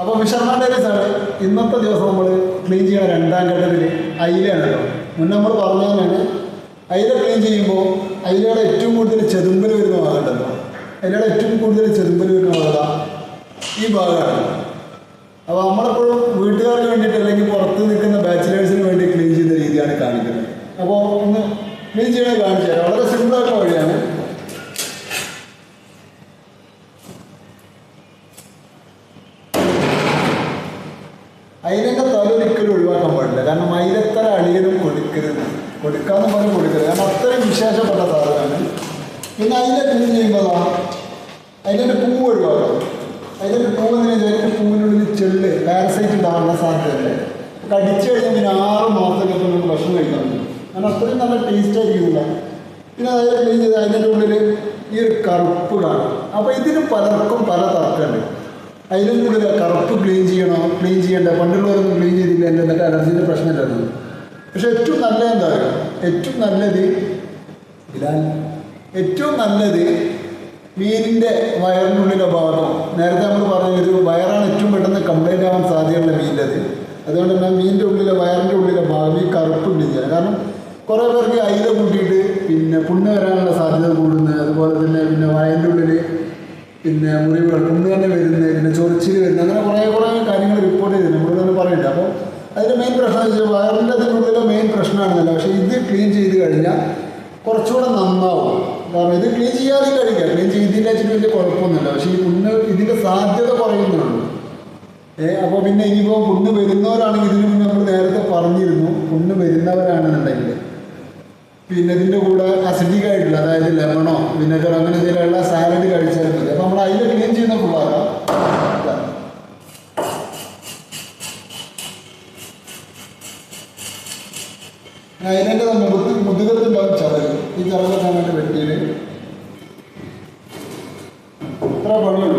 അപ്പോൾ fisherman sir ഇന്നത്തെ ദിവസം നമ്മൾ ക്ലീൻ ചെയ്യുന്ന രണ്ടാം ഘട്ടത്തിൽ അയിലയാണ് കേട്ടോ മുന്നേ നമ്മൾ പറഞ്ഞതാണ് അയില ക്ലീൻ ചെയ്യുമ്പോൾ അയിലയുടെ ഏറ്റവും കൂടുതൽ ചെതുമ്പൽ വരുന്ന ഭാഗമുണ്ടല്ലോ. അയിലയുടെ ഏറ്റവും കൂടുതൽ ചെതുമ്പൽ വരുന്ന ഭാഗം ഈ ഭാഗമാണ്. അപ്പോൾ നമ്മളെപ്പോഴും വീട്ടുകാർക്ക് വേണ്ടിയിട്ട് അല്ലെങ്കിൽ പുറത്ത് നിൽക്കുന്ന ബാച്ചിലേഴ്സിന് വേണ്ടി ക്ലീൻ ചെയ്യുന്ന രീതിയാണ് കാണിക്കുന്നത്. അപ്പോൾ ഒന്ന് ക്ലീൻ ചെയ്യണത് കാണിച്ചു തരാം വളരെ സിമ്പിളായിട്ടുള്ള വഴിയാണ്. അയിലൊക്കെ തല ഒരിക്കലും ഒഴിവാക്കാൻ പാടില്ല. കാരണം അയിലത്തല അളിയനും കൊടുക്കരുത്. കൊടുക്കാന്ന് പറഞ്ഞ് കൊടുക്കരുത്. കാരണം അത്രയും വിശേഷപ്പെട്ട സാധനമാണ്. പിന്നെ അതിന്റെ ക്ലീൻ ചെയ്യുമ്പോൾ അതിന്റെ പൂവ് ഒഴിവാക്കാം അതിന്റെ പൂവ് എന്ന് വെച്ചാൽ പൂവിനുള്ളിൽ ചെള്ള് പാരസൈറ്റ് ഉണ്ടാകാനുള്ള സാധ്യതയല്ലേ കടിച്ചു കഴിഞ്ഞാൽ പിന്നെ ആറ് മാസമൊക്കെ നമുക്ക് ഭക്ഷണം കഴിക്കാൻ പറ്റും. കാരണം അത്രയും നല്ല ടേസ്റ്റ് ആയിരിക്കില്ല പിന്നെ അതായത് ക്ലീൻ അതിന്റെ ഉള്ളിൽ ഈ ഒരു കറുപ്പ് കാണും അപ്പോൾ ഇതിന് പലർക്കും പല തർക്കമുണ്ട്. അതിലും കൂടുതൽ കറുപ്പ് ക്ലീൻ ചെയ്യണോ? ക്ലീൻ ചെയ്യേണ്ട പണ്ടുള്ളവരൊന്നും ക്ലീൻ ചെയ്തില്ല. എന്റെ എന്നിട്ട് അലർജീന്റെ പ്രശ്നമില്ലായിരുന്നു. പക്ഷെ ഏറ്റവും നല്ലത് എന്താ പറയുക ഏറ്റവും നല്ലത് ബിലാൽ ഏറ്റവും നല്ലത് മീനിന്റെ വയറിനുള്ളിലെ ഭാഗം. നേരത്തെ നമ്മൾ പറഞ്ഞ ഒരു വയറാണ് ഏറ്റവും പെട്ടെന്ന് കംപ്ലൈന്റ് ആവാൻ സാധ്യതയുള്ള മീനിന്റെത്. അതുകൊണ്ട് തന്നെ മീനിന്റെ ഉള്ളിലെ വയറിന്റെ ഉള്ളിലെ ഭാഗം ഈ കറുപ്പ് ചെയ്യണം. കാരണം കുറേ പേർക്ക് അയില കൂട്ടിയിട്ട് പിന്നെ പുണ്ണ് വരാനുള്ള സാധ്യത കൂടുന്നത്. അതുപോലെ തന്നെ പിന്നെ വയറിന്റെ ഉള്ളിൽ പിന്നെ മുറിവുകൾ കൊണ്ട് തന്നെ വരുന്നത് പിന്നെ ചൊറിച്ചിൽ വരുന്നത് അങ്ങനെ കുറേ കുറേ കാര്യങ്ങൾ റിപ്പോർട്ട് ചെയ്തിട്ടുണ്ട്. നമ്മൾ തന്നെ പറയില്ല അപ്പോൾ അതിന്റെ മെയിൻ പ്രശ്നം എന്ന് വെച്ചാൽ വയറിന്റെ അതിനുള്ളിലെ മെയിൻ പ്രശ്നമാണെന്നല്ല. പക്ഷേ ഇത് ക്ലീൻ ചെയ്ത് കഴിഞ്ഞാൽ കുറച്ചുകൂടെ നന്നാവും. കാരണം ഇത് ക്ലീൻ ചെയ്യാതെ കഴിക്കുക ക്ലീൻ ചെയ്തില്ല വെച്ചിട്ട് വലിയ കുഴപ്പമൊന്നുമില്ല. പക്ഷേ ഈ പുണ്ണ് ഇതിന്റെ സാധ്യത കുറയുന്നുള്ളൂ ഏ അപ്പോൾ പിന്നെ ഇനിയിപ്പോൾ പുണ്ണ് വരുന്നവരാണെങ്കിൽ ഇതിനു മുന്നേ നമ്മൾ നേരത്തെ പറഞ്ഞിരുന്നു. പുണ്ണ് വരുന്നവരാണെന്നുണ്ടെങ്കിൽ. പിന്നെ ഇതിന്റെ കൂടെ അസിഡിക് ആയിട്ടുള്ള അതായത് ലെമണോ വിനെഗർ അങ്ങനെ എന്തെങ്കിലുമുള്ള സാലഡ് നമ്മൾ അതിൽ പിള്ളേർ അതിനെ മുഖത്ത് മുതുകത്തുണ്ടാവും ചതൽ ഈ ചതലൊക്കെ അങ്ങോട്ട് വെട്ടിയിട്ട് ഇത്ര വെള്ളം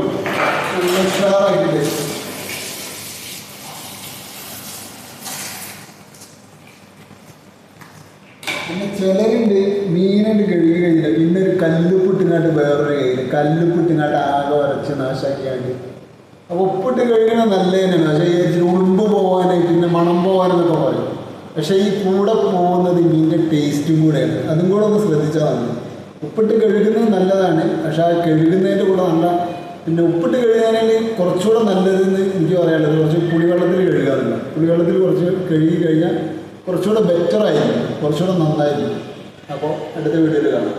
നല്ല പിന്നെ ചിലരുണ്ട് മീനുണ്ട് കഴുകി കഴിഞ്ഞില്ല പിന്നെ ഒരു കല്ലുപ്പിട്ടിങ്ങാട്ട് വേറൊരു കയ്യിൽ കല്ലുപ്പിട്ടിങ്ങാട്ട് ആകെ വരച്ച് നാശാക്കിയാണ്ട്. അപ്പോൾ ഉപ്പിട്ട് കഴുകണ നല്ല തന്നെയാണ് പക്ഷേ ഈ ഉളുമ്പ് പോകാനായി പിന്നെ മണം പോകാനെന്നൊക്കെ പറയും. പക്ഷേ ഈ കൂടെ പോകുന്നത് മീനിന്റെ ടേസ്റ്റും കൂടെയാണ്. അതും കൂടെ ഒന്ന് ശ്രദ്ധിച്ചാൽ മതി. ഉപ്പിട്ട് കഴുകുന്നത് നല്ലതാണ്. പക്ഷേ ആ കഴുകുന്നതിന്റെ കൂടെ നല്ല പിന്നെ ഉപ്പിട്ട് കഴുകാനാണെങ്കിൽ കുറച്ചുകൂടെ നല്ലതെന്ന് എനിക്ക് പറയാനുള്ളത്. കുറച്ച് പുളിവെള്ളത്തിൽ കഴുകാറില്ല പുളിവെള്ളത്തിൽ കുറച്ച് കഴുകി കഴിഞ്ഞാൽ കുറച്ചുകൂടെ ബെറ്ററായിരിക്കും കുറച്ചുകൂടെ നന്നായിരിക്കും. അപ്പോൾ അടുത്ത വീഡിയോയിൽ കാണാം.